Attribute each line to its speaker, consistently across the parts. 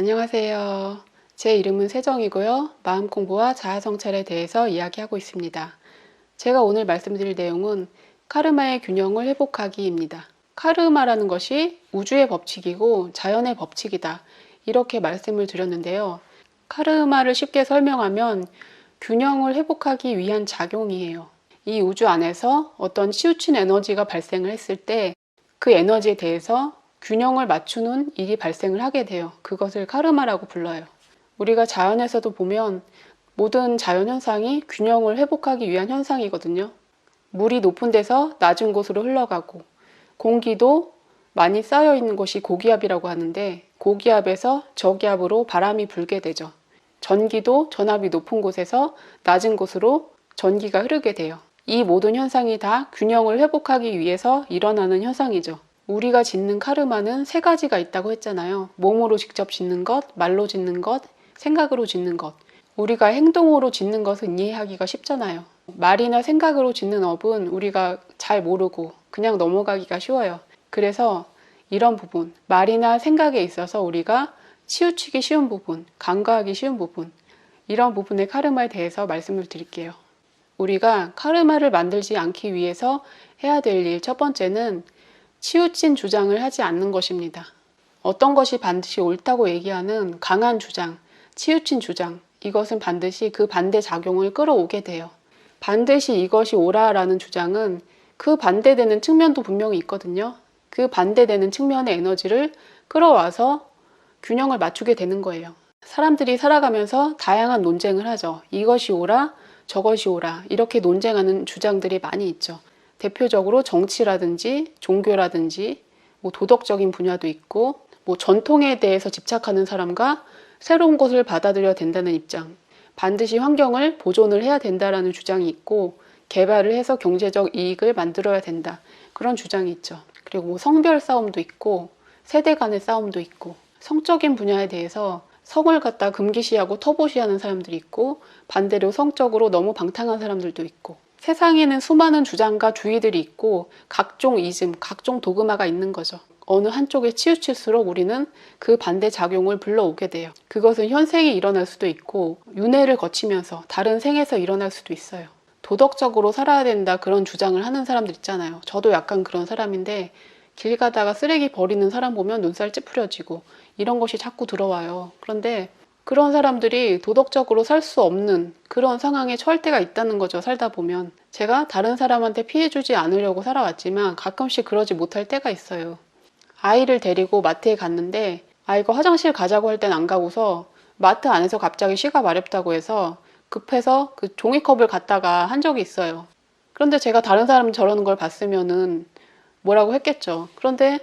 Speaker 1: 안녕하세요. 제 이름은 세정이고요. 마음 공부와 자아 성찰에 대해서 이야기하고 있습니다. 제가 오늘 말씀드릴 내용은 카르마의 균형을 회복하기입니다. 카르마라는 것이 우주의 법칙이고 자연의 법칙이다. 이렇게 말씀을 드렸는데요. 카르마를 쉽게 설명하면 균형을 회복하기 위한 작용이에요. 이 우주 안에서 어떤 치우친 에너지가 발생을 했을 때 그 에너지에 대해서 균형을 맞추는 일이 발생을 하게 돼요. 그것을 카르마라고 불러요. 우리가 자연에서도 보면 모든 자연 현상이 균형을 회복하기 위한 현상이거든요. 물이 높은 데서 낮은 곳으로 흘러가고 공기도 많이 쌓여 있는 곳이 고기압이라고 하는데 고기압에서 저기압으로 바람이 불게 되죠. 전기도 전압이 높은 곳에서 낮은 곳으로 전기가 흐르게 돼요. 이 모든 현상이 다 균형을 회복하기 위해서 일어나는 현상이죠. 우리가 짓는 카르마는 세 가지가 있다고 했잖아요. 몸으로 직접 짓는 것, 말로 짓는 것, 생각으로 짓는 것. 우리가 행동으로 짓는 것은 이해하기가 쉽잖아요. 말이나 생각으로 짓는 업은 우리가 잘 모르고 그냥 넘어가기가 쉬워요. 그래서 이런 부분, 말이나 생각에 있어서 우리가 치우치기 쉬운 부분, 간과하기 쉬운 부분, 이런 부분의 카르마에 대해서 말씀을 드릴게요. 우리가 카르마를 만들지 않기 위해서 해야 될 일 첫 번째는 치우친 주장을 하지 않는 것입니다. 어떤 것이 반드시 옳다고 얘기하는 강한 주장, 치우친 주장, 이것은 반드시 그 반대 작용을 끌어오게 돼요. 반드시 이것이 옳아라는 주장은 그 반대되는 측면도 분명히 있거든요. 그 반대되는 측면의 에너지를 끌어와서 균형을 맞추게 되는 거예요. 사람들이 살아가면서 다양한 논쟁을 하죠. 이것이 옳아, 저것이 옳아, 이렇게 논쟁하는 주장들이 많이 있죠. 대표적으로 정치라든지 종교라든지 뭐 도덕적인 분야도 있고 뭐 전통에 대해서 집착하는 사람과 새로운 것을 받아들여야 된다는 입장, 반드시 환경을 보존을 해야 된다라는 주장이 있고 개발을 해서 경제적 이익을 만들어야 된다 그런 주장이 있죠. 그리고 뭐 성별 싸움도 있고 세대 간의 싸움도 있고 성적인 분야에 대해서 성을 갖다 금기시하고 터보시하는 사람들이 있고 반대로 성적으로 너무 방탕한 사람들도 있고 세상에는 수많은 주장과 주의들이 있고 각종 이즘, 각종 도그마가 있는 거죠. 어느 한쪽에 치우칠수록 우리는 그 반대 작용을 불러오게 돼요. 그것은 현생에 일어날 수도 있고 윤회를 거치면서 다른 생에서 일어날 수도 있어요. 도덕적으로 살아야 된다 그런 주장을 하는 사람들 있잖아요. 저도 약간 그런 사람인데 길 가다가 쓰레기 버리는 사람 보면 눈살 찌푸려지고 이런 것이 자꾸 들어와요. 그런데 그런 사람들이 도덕적으로 살 수 없는 그런 상황에 처할 때가 있다는 거죠. 살다 보면. 제가 다른 사람한테 피해주지 않으려고 살아왔지만 가끔씩 그러지 못할 때가 있어요. 아이를 데리고 마트에 갔는데 아이가 화장실 가자고 할 땐 안 가고서 마트 안에서 갑자기 쉬가 마렵다고 해서 급해서 그 종이컵을 갖다가 한 적이 있어요. 그런데 제가 다른 사람 저러는 걸 봤으면은 뭐라고 했겠죠. 그런데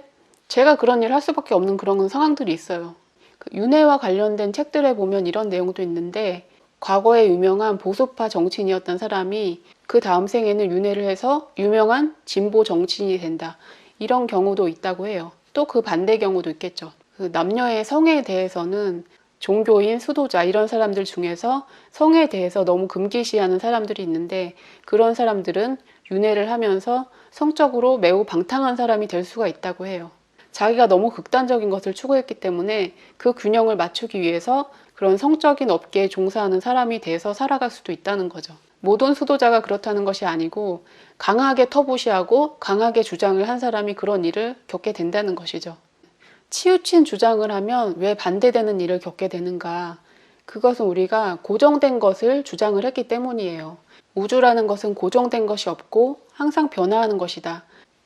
Speaker 1: 제가 그런 일을 할 수밖에 없는 그런 상황들이 있어요. 그 윤회와 관련된 책들에 보면 이런 내용도 있는데 과거에 유명한 보수파 정치인이었던 사람이 그 다음 생에는 윤회를 해서 유명한 진보 정치인이 된다. 이런 경우도 있다고 해요. 또 그 반대 경우도 있겠죠. 그 남녀의 성에 대해서는 종교인, 수도자 이런 사람들 중에서 성에 대해서 너무 금기시하는 사람들이 있는데 그런 사람들은 윤회를 하면서 성적으로 매우 방탕한 사람이 될 수가 있다고 해요. 자기가 너무 극단적인 것을 추구했기 때문에 그 균형을 맞추기 위해서 그런 성적인 업계에 종사하는 사람이 돼서 살아갈 수도 있다는 거죠. 모든 수도자가 그렇다는 것이 아니고 강하게 터부시하고 강하게 주장을 한 사람이 그런 일을 겪게 된다는 것이죠. 치우친 주장을 하면 왜 반대되는 일을 겪게 되는가? 그것은 우리가 고정된 것을 주장을 했기 때문이에요. 우주라는 것은 고정된 것이 없고 항상 변화하는 것이다.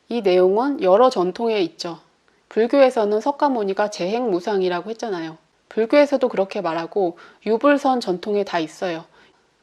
Speaker 1: 이 내용은 여러 전통에 있죠. 불교에서는 석가모니가 재행무상이라고 했잖아요. 불교에서도 그렇게 말하고 유불선 전통에 다 있어요.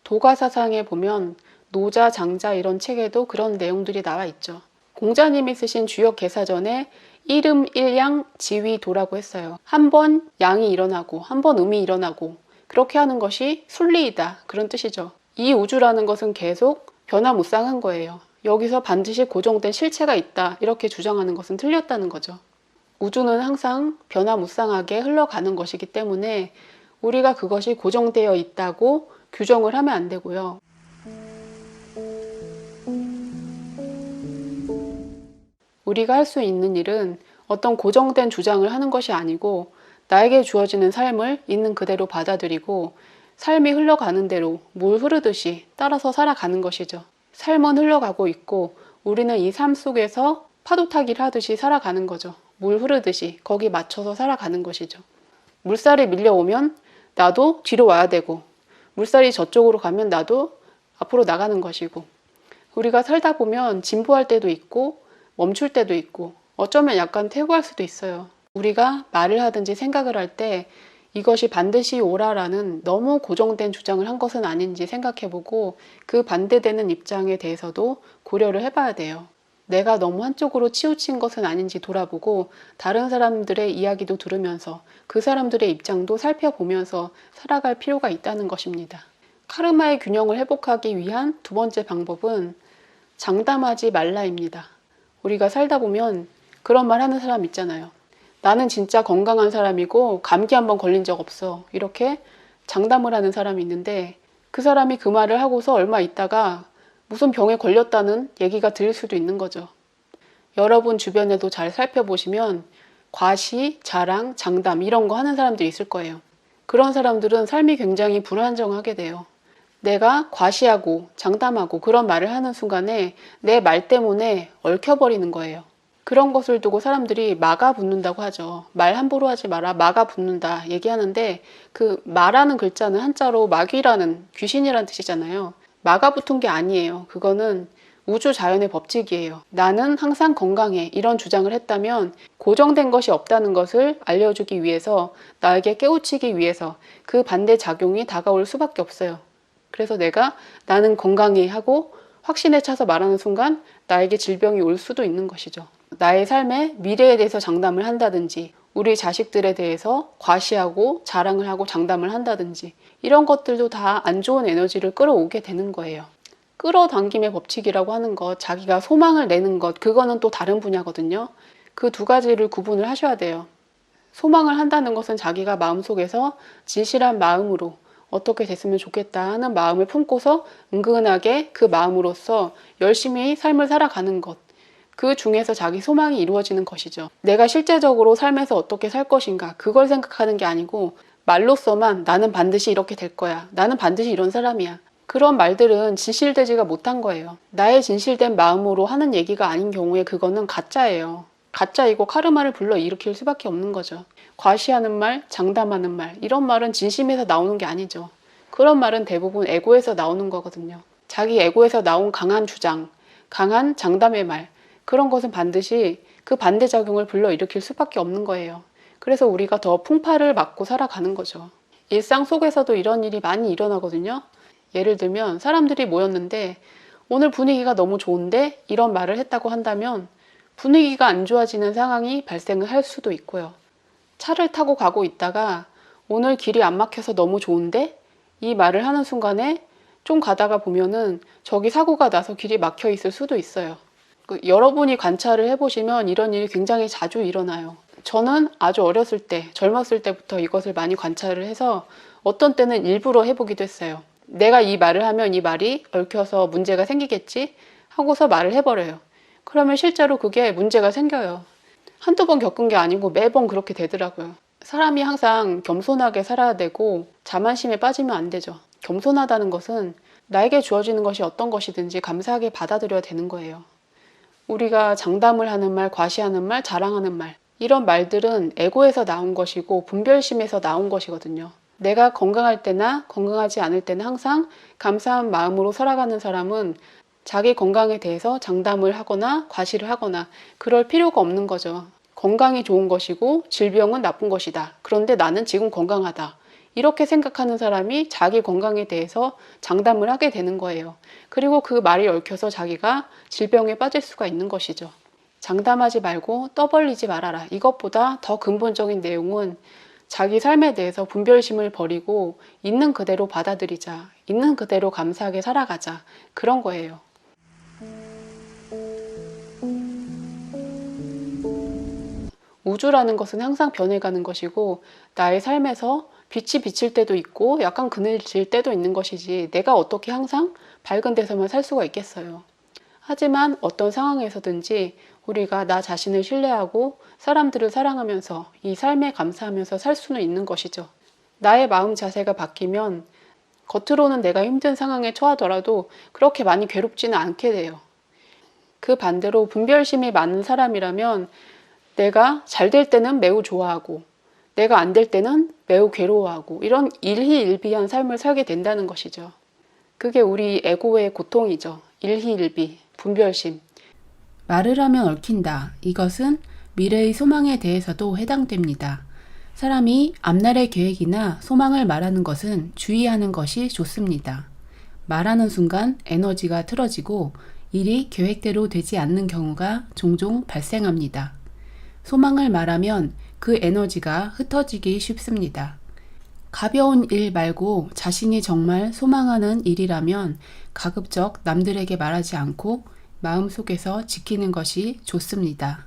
Speaker 1: 도가사상에 보면 노자, 장자 이런 책에도 그런 내용들이 나와 있죠. 공자님이 쓰신 주역 개사전에 일음 일양 지위도라고 했어요. 한 번 양이 일어나고 한 번 음이 일어나고 그렇게 하는 것이 순리이다 그런 뜻이죠. 이 우주라는 것은 계속 변화무쌍한 거예요. 여기서 반드시 고정된 실체가 있다 이렇게 주장하는 것은 틀렸다는 거죠. 우주는 항상 변화무쌍하게 흘러가는 것이기 때문에 우리가 그것이 고정되어 있다고 규정을 하면 안 되고요. 우리가 할 수 있는 일은 어떤 고정된 주장을 하는 것이 아니고 나에게 주어지는 삶을 있는 그대로 받아들이고 삶이 흘러가는 대로 물 흐르듯이 따라서 살아가는 것이죠. 삶은 흘러가고 있고 우리는 이 삶 속에서 파도 타기를 하듯이 살아가는 거죠. 물 흐르듯이 거기 맞춰서 살아가는 것이죠. 물살이 밀려오면 나도 뒤로 와야 되고 물살이 저쪽으로 가면 나도 앞으로 나가는 것이고 우리가 살다 보면 진보할 때도 있고 멈출 때도 있고 어쩌면 약간 퇴보할 수도 있어요. 우리가 말을 하든지 생각을 할 때 이것이 반드시 옳아라는 너무 고정된 주장을 한 것은 아닌지 생각해보고 그 반대되는 입장에 대해서도 고려를 해봐야 돼요. 내가 너무 한쪽으로 치우친 것은 아닌지 돌아보고 다른 사람들의 이야기도 들으면서 그 사람들의 입장도 살펴보면서 살아갈 필요가 있다는 것입니다. 카르마의 균형을 회복하기 위한 두 번째 방법은 장담하지 말라입니다. 우리가 살다 보면 그런 말 하는 사람 있잖아요. 나는 진짜 건강한 사람이고 감기 한번 걸린 적 없어. 이렇게 장담을 하는 사람이 있는데 그 사람이 그 말을 하고서 얼마 있다가 무슨 병에 걸렸다는 얘기가 들릴 수도 있는 거죠. 여러분 주변에도 잘 살펴보시면 과시, 자랑, 장담 이런 거 하는 사람들이 있을 거예요. 그런 사람들은 삶이 굉장히 불안정하게 돼요. 내가 과시하고 장담하고 그런 말을 하는 순간에 내 말 때문에 얽혀버리는 거예요. 그런 것을 두고 사람들이 막아 붙는다고 하죠. 말 함부로 하지 마라, 막아 붙는다 얘기하는데 그 말하는 글자는 한자로 마귀라는 귀신이라는 뜻이잖아요. 막아 붙은 게 아니에요. 그거는 우주 자연의 법칙이에요. 나는 항상 건강해. 이런 주장을 했다면 고정된 것이 없다는 것을 알려주기 위해서 나에게 깨우치기 위해서 그 반대 작용이 다가올 수밖에 없어요. 그래서 내가 나는 건강해 하고 확신에 차서 말하는 순간 나에게 질병이 올 수도 있는 것이죠. 나의 삶의 미래에 대해서 장담을 한다든지 우리 자식들에 대해서 과시하고 자랑을 하고 장담을 한다든지 이런 것들도 다 안 좋은 에너지를 끌어오게 되는 거예요. 끌어당김의 법칙이라고 하는 것, 자기가 소망을 내는 것, 그거는 또 다른 분야거든요. 그 두 가지를 구분을 하셔야 돼요. 소망을 한다는 것은 자기가 마음속에서 진실한 마음으로 어떻게 됐으면 좋겠다 하는 마음을 품고서 은근하게 그 마음으로서 열심히 삶을 살아가는 것. 그 중에서 자기 소망이 이루어지는 것이죠. 내가 실제적으로 삶에서 어떻게 살 것인가, 그걸 생각하는 게 아니고 말로서만 나는 반드시 이렇게 될 거야. 나는 반드시 이런 사람이야. 그런 말들은 진실되지가 못한 거예요. 나의 진실된 마음으로 하는 얘기가 아닌 경우에 그거는 가짜예요. 가짜이고 카르마를 불러 일으킬 수밖에 없는 거죠. 과시하는 말, 장담하는 말, 이런 말은 진심에서 나오는 게 아니죠. 그런 말은 대부분 에고에서 나오는 거거든요. 자기 에고에서 나온 강한 주장, 강한 장담의 말, 그런 것은 반드시 그 반대작용을 불러 일으킬 수밖에 없는 거예요. 그래서 우리가 더 풍파를 맞고 살아가는 거죠. 일상 속에서도 이런 일이 많이 일어나거든요. 예를 들면 사람들이 모였는데 오늘 분위기가 너무 좋은데 이런 말을 했다고 한다면 분위기가 안 좋아지는 상황이 발생을 할 수도 있고요. 차를 타고 가고 있다가 오늘 길이 안 막혀서 너무 좋은데 이 말을 하는 순간에 좀 가다가 보면은 저기 사고가 나서 길이 막혀 있을 수도 있어요. 그 여러분이 관찰을 해보시면 이런 일이 굉장히 자주 일어나요. 저는 아주 어렸을 때, 젊었을 때부터 이것을 많이 관찰을 해서 어떤 때는 일부러 해보기도 했어요. 내가 이 말을 하면 이 말이 얽혀서 문제가 생기겠지 하고서 말을 해버려요. 그러면 실제로 그게 문제가 생겨요. 한두 번 겪은 게 아니고 매번 그렇게 되더라고요. 사람이 항상 겸손하게 살아야 되고 자만심에 빠지면 안 되죠. 겸손하다는 것은 나에게 주어지는 것이 어떤 것이든지 감사하게 받아들여야 되는 거예요. 우리가 장담을 하는 말, 과시하는 말, 자랑하는 말, 이런 말들은 에고에서 나온 것이고 분별심에서 나온 것이거든요. 내가 건강할 때나 건강하지 않을 때는 항상 감사한 마음으로 살아가는 사람은 자기 건강에 대해서 장담을 하거나 과시를 하거나 그럴 필요가 없는 거죠. 건강이 좋은 것이고 질병은 나쁜 것이다. 그런데 나는 지금 건강하다. 이렇게 생각하는 사람이 자기 건강에 대해서 장담을 하게 되는 거예요. 그리고 그 말이 얽혀서 자기가 질병에 빠질 수가 있는 것이죠. 장담하지 말고 떠벌리지 말아라. 이것보다 더 근본적인 내용은 자기 삶에 대해서 분별심을 버리고 있는 그대로 받아들이자. 있는 그대로 감사하게 살아가자. 그런 거예요. 우주라는 것은 항상 변해가는 것이고 나의 삶에서 빛이 비칠 때도 있고 약간 그늘질 때도 있는 것이지 내가 어떻게 항상 밝은 데서만 살 수가 있겠어요. 하지만 어떤 상황에서든지 우리가 나 자신을 신뢰하고 사람들을 사랑하면서 이 삶에 감사하면서 살 수는 있는 것이죠. 나의 마음 자세가 바뀌면 겉으로는 내가 힘든 상황에 처하더라도 그렇게 많이 괴롭지는 않게 돼요. 그 반대로 분별심이 많은 사람이라면 내가 잘 될 때는 매우 좋아하고 내가 안 될 때는 매우 괴로워하고 이런 일희일비한 삶을 살게 된다는 것이죠. 그게 우리 에고의 고통이죠. 일희일비, 분별심.
Speaker 2: 말을 하면 얽힌다. 이것은 미래의 소망에 대해서도 해당됩니다. 사람이 앞날의 계획이나 소망을 말하는 것은 주의하는 것이 좋습니다. 말하는 순간 에너지가 틀어지고 일이 계획대로 되지 않는 경우가 종종 발생합니다. 소망을 말하면 그 에너지가 흩어지기 쉽습니다. 가벼운 일 말고 자신이 정말 소망하는 일이라면 가급적 남들에게 말하지 않고 마음속에서 지키는 것이 좋습니다.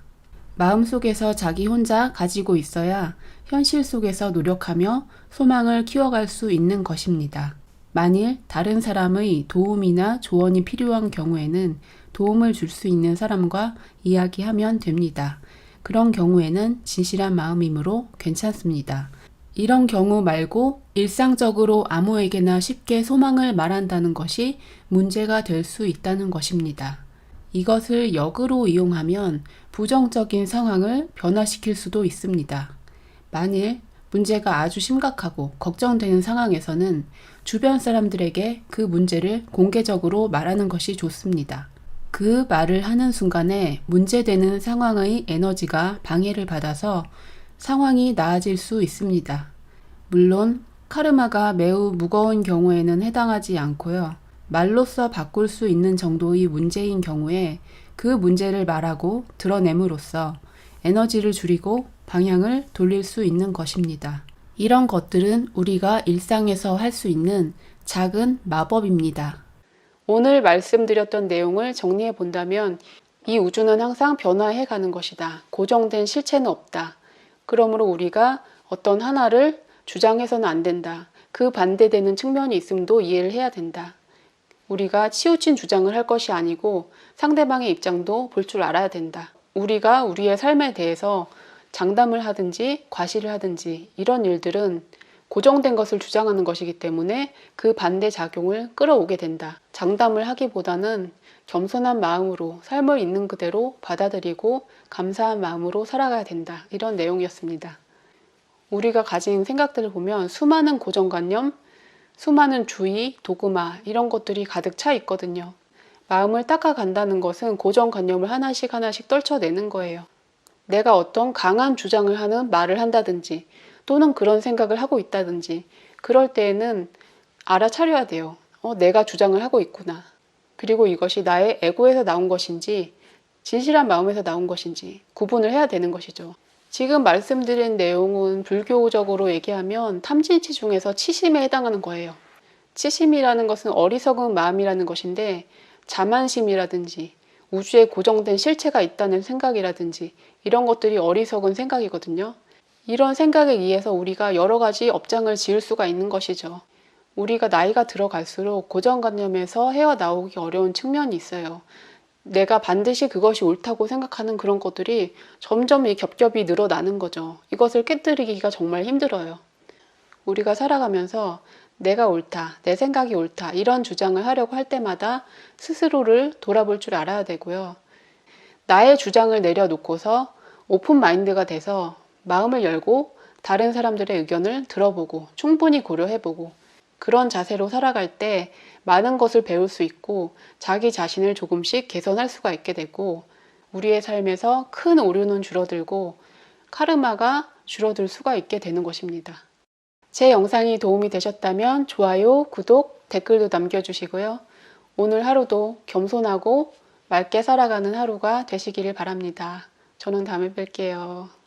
Speaker 2: 마음속에서 자기 혼자 가지고 있어야 현실 속에서 노력하며 소망을 키워갈 수 있는 것입니다. 만일 다른 사람의 도움이나 조언이 필요한 경우에는 도움을 줄 수 있는 사람과 이야기하면 됩니다. 그런 경우에는 진실한 마음이므로 괜찮습니다. 이런 경우 말고 일상적으로 아무에게나 쉽게 소망을 말한다는 것이 문제가 될 수 있다는 것입니다. 이것을 역으로 이용하면 부정적인 상황을 변화시킬 수도 있습니다. 만일 문제가 아주 심각하고 걱정되는 상황에서는 주변 사람들에게 그 문제를 공개적으로 말하는 것이 좋습니다. 그 말을 하는 순간에 문제되는 상황의 에너지가 방해를 받아서 상황이 나아질 수 있습니다. 물론 카르마가 매우 무거운 경우에는 해당하지 않고요. 말로써 바꿀 수 있는 정도의 문제인 경우에 그 문제를 말하고 드러냄으로써 에너지를 줄이고 방향을 돌릴 수 있는 것입니다. 이런 것들은 우리가 일상에서 할 수 있는 작은 마법입니다.
Speaker 1: 오늘 말씀드렸던 내용을 정리해 본다면 이 우주는 항상 변화해 가는 것이다. 고정된 실체는 없다. 그러므로 우리가 어떤 하나를 주장해서는 안 된다. 그 반대되는 측면이 있음도 이해를 해야 된다. 우리가 치우친 주장을 할 것이 아니고 상대방의 입장도 볼 줄 알아야 된다. 우리가 우리의 삶에 대해서 장담을 하든지 과시를 하든지 이런 일들은 고정된 것을 주장하는 것이기 때문에 그 반대 작용을 끌어오게 된다. 장담을 하기보다는 겸손한 마음으로 삶을 있는 그대로 받아들이고 감사한 마음으로 살아가야 된다. 이런 내용이었습니다. 우리가 가진 생각들을 보면 수많은 고정관념, 수많은 주의, 도그마 이런 것들이 가득 차 있거든요. 마음을 닦아간다는 것은 고정관념을 하나씩 하나씩 떨쳐내는 거예요. 내가 어떤 강한 주장을 하는 말을 한다든지 또는 그런 생각을 하고 있다든지 그럴 때에는 알아차려야 돼요. 어, 내가 주장을 하고 있구나. 그리고 이것이 나의 에고에서 나온 것인지 진실한 마음에서 나온 것인지 구분을 해야 되는 것이죠. 지금 말씀드린 내용은 불교적으로 얘기하면 탐진치 중에서 치심에 해당하는 거예요. 치심이라는 것은 어리석은 마음이라는 것인데 자만심이라든지 우주에 고정된 실체가 있다는 생각이라든지 이런 것들이 어리석은 생각이거든요. 이런 생각에 의해서 우리가 여러 가지 업장을 지을 수가 있는 것이죠. 우리가 나이가 들어갈수록 고정관념에서 헤어나오기 어려운 측면이 있어요. 내가 반드시 그것이 옳다고 생각하는 그런 것들이 점점 이 겹겹이 늘어나는 거죠. 이것을 깨뜨리기가 정말 힘들어요. 우리가 살아가면서 내가 옳다, 내 생각이 옳다, 이런 주장을 하려고 할 때마다 스스로를 돌아볼 줄 알아야 되고요. 나의 주장을 내려놓고서 오픈 마인드가 돼서 마음을 열고 다른 사람들의 의견을 들어보고 충분히 고려해보고 그런 자세로 살아갈 때 많은 것을 배울 수 있고 자기 자신을 조금씩 개선할 수가 있게 되고 우리의 삶에서 큰 오류는 줄어들고 카르마가 줄어들 수가 있게 되는 것입니다. 제 영상이 도움이 되셨다면 좋아요, 구독, 댓글도 남겨주시고요. 오늘 하루도 겸손하고 맑게 살아가는 하루가 되시기를 바랍니다. 저는 다음에 뵐게요.